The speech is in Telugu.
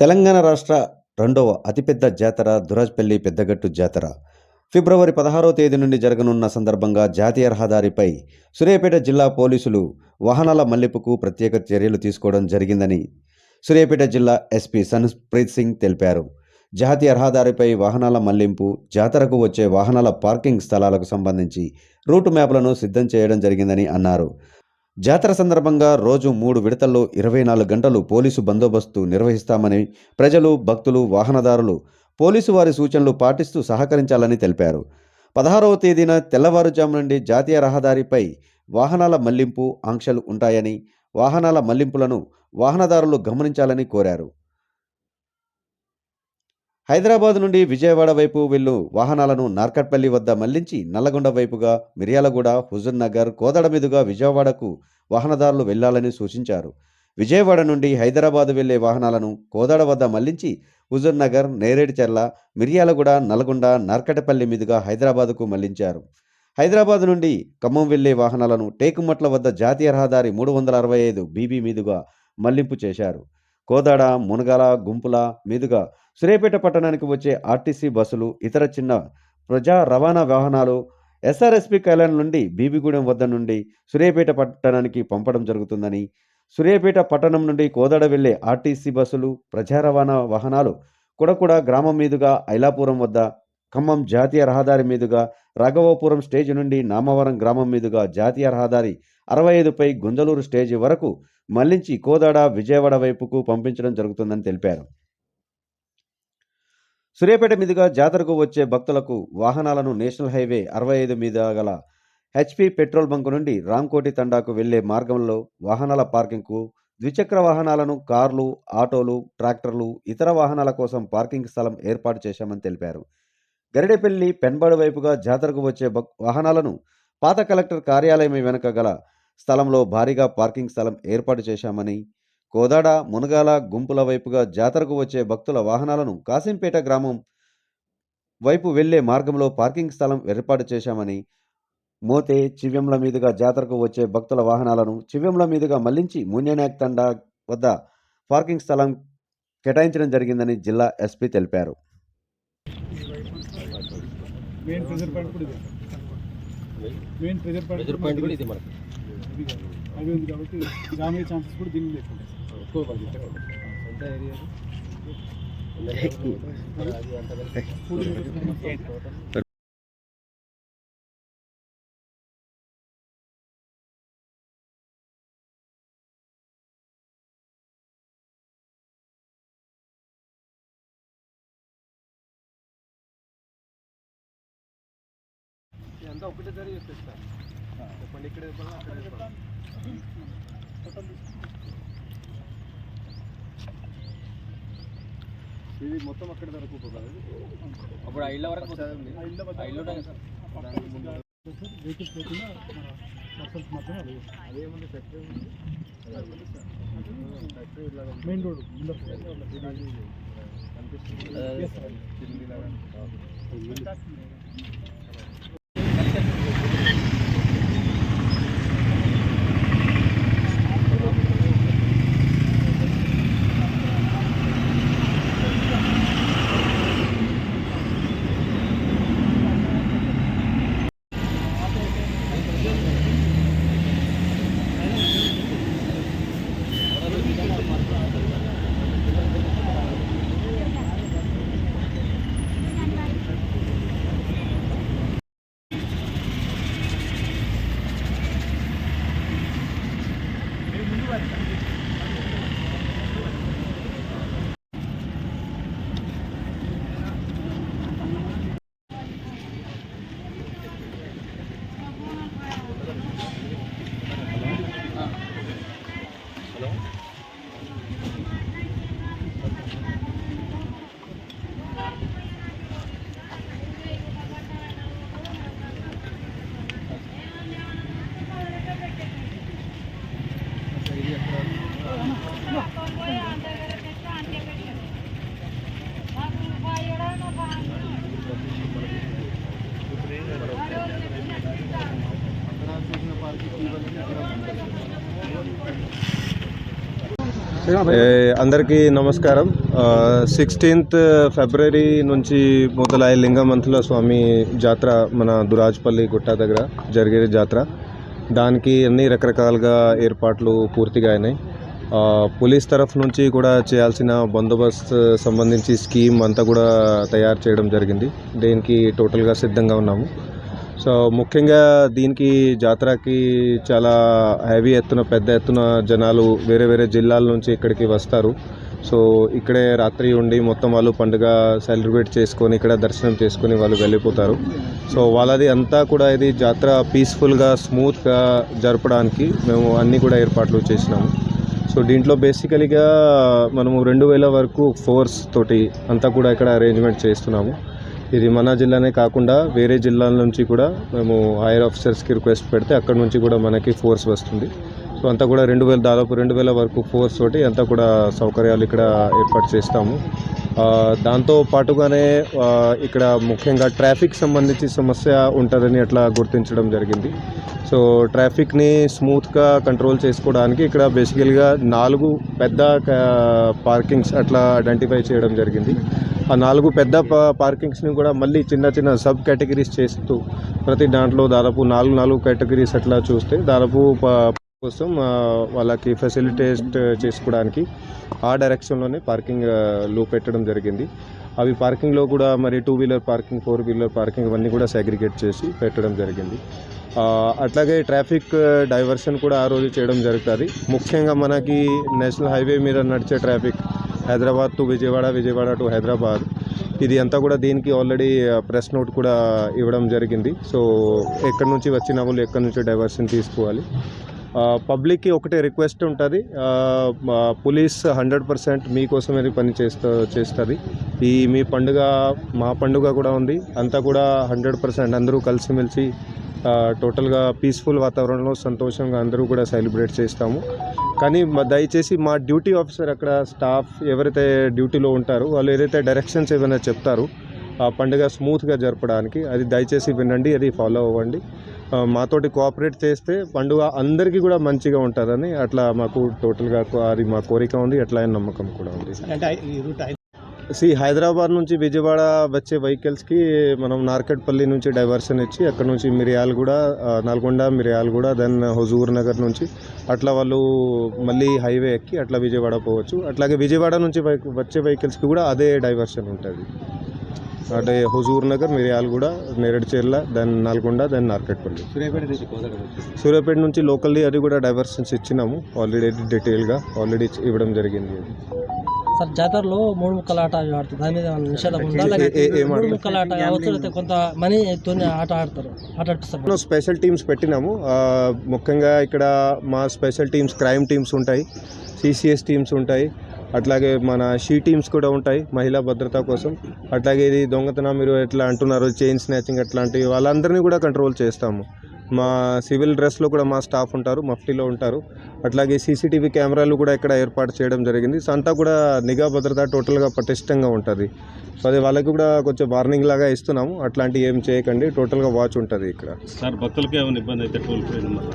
తెలంగాణ రాష్ట్ర రెండవ అతిపెద్ద జాతర దురాజ్పల్లి పెద్దగట్టు జాతర. ఫిబ్రవరి పదహారో తేదీ నుండి జరగనున్న సందర్భంగా జాతీయ రహదారిపై సూర్యాపేట జిల్లా పోలీసులు వాహనాల మళ్ళింపుకు ప్రత్యేక చర్యలు తీసుకోవడం జరిగిందని సూర్యాపేట జిల్లా ఎస్పీ సన్ప్రీత్ సింగ్ తెలిపారు. జాతీయ రహదారిపై వాహనాల మళ్ళింపు జాతరకు వచ్చే వాహనాల పార్కింగ్ స్థలాలకు సంబంధించి రూటు మ్యాప్లను సిద్ధం చేయడం జరిగిందని అన్నారు. జాతర సందర్భంగా రోజు మూడు విడతల్లో ఇరవై నాలుగు గంటలు పోలీసు బందోబస్తు నిర్వహిస్తామని ప్రజలు భక్తులు వాహనదారులు పోలీసు వారి సూచనలు పాటిస్తూ సహకరించాలని తెలిపారు. పదహారవ తేదీన తెల్లవారుజాము నుండి జాతీయ రహదారిపై వాహనాల మళ్ళింపు ఆంక్షలు ఉంటాయని వాహనాల మళ్ళింపులను వాహనదారులు గమనించాలని కోరారు. హైదరాబాద్ నుండి విజయవాడ వైపు వెళ్ళు వాహనాలను నార్కట్పల్లి వద్ద మళ్ళించి నల్లగొండ వైపుగా మిర్యాలగూడ హుజూర్ నగర్ కోదడ మీదుగా విజయవాడకు వాహనదారులు వెళ్ళాలని సూచించారు. విజయవాడ నుండి హైదరాబాద్ వెళ్ళే వాహనాలను కోదాడ వద్ద మళ్ళించి హుజూర్ నగర్ నేరేడుచెర్ల మిర్యాలగూడ నల్గొండ నార్కటపల్లి మీదుగా హైదరాబాద్కు మళ్ళించారు. హైదరాబాద్ నుండి ఖమ్మం వెళ్ళే వాహనాలను టేకుమట్ల వద్ద జాతీయ రహదారి మూడు వందల అరవై ఐదు బీబీ మీదుగా మళ్ళింపు చేశారు. కోదాడ మునగాల గుంపుల మీదుగా సూర్యాపేట పట్టణానికి వచ్చే ఆర్టీసీ బస్సులు ఇతర చిన్న ప్రజా రవాణా వాహనాలు ఎస్ఆర్ఎస్పి కళ్యాణ్ నుండి బీబీగూడెం వద్ద నుండి సూర్యాపేట పట్టణానికి పంపడం జరుగుతుందని సూర్యాపేట పట్టణం నుండి కోదాడ వెళ్ళే ఆర్టీసీ బస్సులు ప్రజా రవాణా వాహనాలు కుడకుడ గ్రామం మీదుగా ఐలాపురం వద్ద ఖమ్మం జాతీయ రహదారి మీదుగా రాఘవపురం స్టేజ్ నుండి నామవరం గ్రామం మీదుగా జాతీయ రహదారి అరవై ఐదుపై గుంజలూరు స్టేజ్ వరకు మళ్ళించి కోదాడ విజయవాడ వైపుకు పంపించడం జరుగుతుందని తెలిపారు. సూర్యాపేట మీదుగా జాతరకు వచ్చే భక్తులకు వాహనాలను నేషనల్ హైవే అరవై ఐదు మీద గల హెచ్పి పెట్రోల్ బంకు నుండి రామ్కోటి తండాకు వెళ్ళే మార్గంలో వాహనాల పార్కింగ్కు ద్విచక్ర వాహనాలను కార్లు ఆటోలు ట్రాక్టర్లు ఇతర వాహనాల కోసం పార్కింగ్ స్థలం ఏర్పాటు చేశామని తెలిపారు. గరిడేపల్లి పెన్బాడు వైపుగా జాతరకు వచ్చే వాహనాలను పాత కలెక్టర్ కార్యాలయం వెనుక గల స్థలంలో భారీగా పార్కింగ్ స్థలం ఏర్పాటు చేశామని కోదాడ మునగాల గుంపుల వైపుగా జాతరకు వచ్చే భక్తుల వాహనాలను కాసింపేట గ్రామం వైపు వెళ్ళే మార్గంలో పార్కింగ్ స్థలం ఏర్పాటు చేశామని మోతే చివ్యంల మీదుగా జాతరకు వచ్చే భక్తుల వాహనాలను చివ్యంల మీదుగా మళ్ళించి మున్యనాయక్ తండా వద్ద పార్కింగ్ స్థలం కేటాయించడం జరిగిందని జిల్లా ఎస్పీ తెలిపారు. మెయిన్ ప్రెజర్ పాయింట్ కూడా ఇది. మనకి. అవి ఉంది కాబట్టి జామ్ ఛాన్సెస్ కూడా దీనికి లేకుండా. ఎక్కువ మనకి ఇక్కడ సొంత ఏరియా అంతా ఒకటే సరి చెప్పేస్తా చెప్పండి ఇక్కడ చెప్పాలా అక్కడ చెప్పాలా ఇది మొత్తం అక్కడ వరకు అప్పుడు ఆ ఇళ్ళ వరకు వెహికల్స్ లేకుండా పర్సన్స్ మాత్రమే మెయిన్ రోడ్ కనిపిస్తుంది అందరికీ నమస్కారం. సిక్స్టీన్త్ ఫిబ్రవరి నుంచి మొదలై లింగమంతుల స్వామి జాతర మన దురాజ్పల్లి గుట్ట దగ్గర జరిగే జాతర. దానికి అన్ని రకరకాలుగా ఏర్పాట్లు పూర్తిగా అయినాయి. పోలీస్ తరఫు నుంచి కూడా చేయాల్సిన బందోబస్తు సంబంధించి స్కీమ్ అంతా కూడా తయారు చేయడం జరిగింది. దీనికి టోటల్గా సిద్ధంగా ఉన్నాము. సో ముఖ్యంగా దీనికి జాతరకి చాలా హెవీ ఎత్తున పెద్ద ఎత్తున జనాలు వేరే వేరే జిల్లాల నుంచి ఇక్కడికి వస్తారు. సో ఇక్కడే రాత్రి ఉండి మొత్తం వాళ్ళు పండుగ సెలబ్రేట్ చేసుకొని ఇక్కడ దర్శనం చేసుకొని వాళ్ళు వెళ్ళిపోతారు. సో వాళ్ళది అంతా కూడా ఇది జాతర పీస్ఫుల్గా స్మూత్గా జరపడానికి మేము అన్నీ కూడా ఏర్పాట్లు చేసినాము. సో దీంట్లో బేసికలీగా మనము రెండు వేల వరకు ఫోర్స్ తోటి అంతా కూడా ఇక్కడ అరేంజ్మెంట్ చేస్తున్నాము. ఇది మన జిల్లానే కాకుండా వేరే జిల్లాల నుంచి కూడా మేము హైయర్ ఆఫీసర్స్కి రిక్వెస్ట్ పెడితే అక్కడ నుంచి కూడా మనకి ఫోర్స్ వస్తుంది. సో అంతా కూడా రెండు వేల దాదాపు రెండు వేల వరకు ఫోర్స్ తోటి అంతా కూడా సౌకర్యాలు ఇక్కడ ఏర్పాటు చేస్తాము. దాంతో పాటుగానే ఇక్కడ ముఖ్యంగా ట్రాఫిక్ సంబంధించి సమస్య ఉంటుందని అట్లా గుర్తించడం జరిగింది. సో ట్రాఫిక్ని స్మూత్గా కంట్రోల్ చేసుకోవడానికి ఇక్కడ బేసికల్గా నాలుగు పెద్ద పార్కింగ్స్ అట్లా ఐడెంటిఫై చేయడం జరిగింది. ఆ నాలుగు పెద్ద పార్కింగ్స్ని కూడా మళ్ళీ చిన్న చిన్న సబ్ కేటగిరీస్ చేస్తూ ప్రతి దాంట్లో దాదాపు నాలుగు నాలుగు కేటగిరీస్ అట్లా చూస్తే దాదాపు కోసం వాళ్ళకి ఫెసిలిటేట్ చేసుకోవడానికి ఆ డైరెక్షన్లోనే పార్కింగ్లో పెట్టడం జరిగింది. అవి పార్కింగ్లో కూడా మరి two wheeler parking four wheeler parking ఇవన్నీ కూడా సెగ్రిగేట్ చేసి పెట్టడం జరిగింది. అట్లాగే ట్రాఫిక్ డైవర్షన్ కూడా ఆ రోజు చేయడం జరుగుతుంది. ముఖ్యంగా మనకి నేషనల్ హైవే మీద నడిచే traffic Hyderabad to Vijayawada Vijayawada to Hyderabad. ఇది అంతా కూడా దీనికి ఆల్రెడీ ప్రెస్ నోట్ కూడా ఇవ్వడం జరిగింది. సో ఎక్కడి నుంచి వచ్చిన వాళ్ళు ఎక్కడి నుంచి డైవర్షన్ తీసుకోవాలి. పబ్లిక్కి ఒకటే రిక్వెస్ట్ ఉంటుంది. పోలీస్ హండ్రెడ్ పర్సెంట్ మీకోసమే పని చేస్తా చేస్తుంది. ఈ మీ పండుగ మా పండుగ కూడా ఉంది. అంతా కూడా హండ్రెడ్ పర్సెంట్ అందరూ కలిసిమెలిసి టోటల్గా పీస్ఫుల్ వాతావరణంలో సంతోషంగా అందరూ కూడా సెలబ్రేట్ చేస్తాము. కానీ దయచేసి మా డ్యూటీ ఆఫీసర్ అక్కడ స్టాఫ్ ఎవరైతే డ్యూటీలో ఉంటారో వాళ్ళు ఏదైతే డైరెక్షన్స్ ఏమైనా చెప్తారో ఆ పండుగ స్మూత్గా జరపడానికి అది దయచేసి వినండి అది ఫాలో అవ్వండి. మాతోటి కోఆపరేట్ చేస్తే పండుగ అందరికీ కూడా మంచిగా ఉంటుందని అట్లా మాకు టోటల్గా అది మా కోరిక ఉంది అట్లా నమ్మకం కూడా ఉంది సి హైదరాబాద్ నుంచి విజయవాడ వచ్చే వెహికల్స్కి మనం నార్కెట్పల్లి నుంచి డైవర్షన్ ఇచ్చి అక్కడ నుంచి మిరియాలగూడ ఆ, నల్గొండ మిరియాలగూడ దెన్ హుజూర్ నగర్ నుంచి అట్లా వాళ్ళు మళ్ళీ హైవే ఎక్కి అట్లా విజయవాడ పోవచ్చు. అట్లాగే విజయవాడ నుంచి వచ్చే వెహికల్స్కి కూడా అదే డైవర్షన్ ఉంటుంది. అంటే హుజూర్ నగర్ మిరియాలగూడ నేరేడుచెర్ల దెన్ నల్గొండ దెన్ నార్కెట్పల్లి. సూర్యాపేట నుంచి లోకల్లీ అది కూడా డైవర్షన్స్ ఇచ్చినాము. ఆల్రెడీ డీటెయిల్గా ఆల్రెడీ ఇవ్వడం జరిగింది. సార్ జాతరలో మూడు ముక్కల ఆట ఆడుతుంది దాని మీద నిషేధం ఉందా? మూడు? ముక్కల ఆట కావచ్చు లేకపోతే కొంత మనీ తోని ఆట ఆడతారు. ఆట ఆడిస్తారు మనం స్పెషల్ టీమ్స్ పెట్టినాము. ముఖ్యంగా ఇక్కడ మా స్పెషల్ టీమ్స్ క్రైమ్ టీమ్స్ ఉంటాయి. సిసిఎస్ టీమ్స్ ఉంటాయి. అట్లాగే మన షీ టీమ్స్ కూడా ఉంటాయి మహిళా భద్రత కోసం. అట్లాగే ఇది దొంగతనం మీరు ఎట్లా అంటున్నారు చైన్ స్నాచింగ్ అట్లాంటివి వాళ్ళందరినీ కూడా కంట్రోల్ చేస్తాము. మా సివిల్ డ్రెస్లో కూడా మా స్టాఫ్ ఉంటారు మఫ్టీలో ఉంటారు. అట్లాగే సీసీటీవీ కెమెరాలు కూడా ఇక్కడ ఏర్పాటు చేయడం జరిగింది. సో అంతా కూడా నిఘా భద్రత టోటల్గా పటిష్టంగా ఉంటుంది. సో అది వాళ్ళకి కూడా కొంచెం వార్నింగ్ లాగా ఇస్తున్నాము. అట్లాంటివి ఏం చేయకండి టోటల్గా వాచ్ ఉంటుంది ఇక్కడ. సార్ భక్తులకి ఏమైనా ఇబ్బంది అయితే టోల్ ఫ్రీ నెంబర్.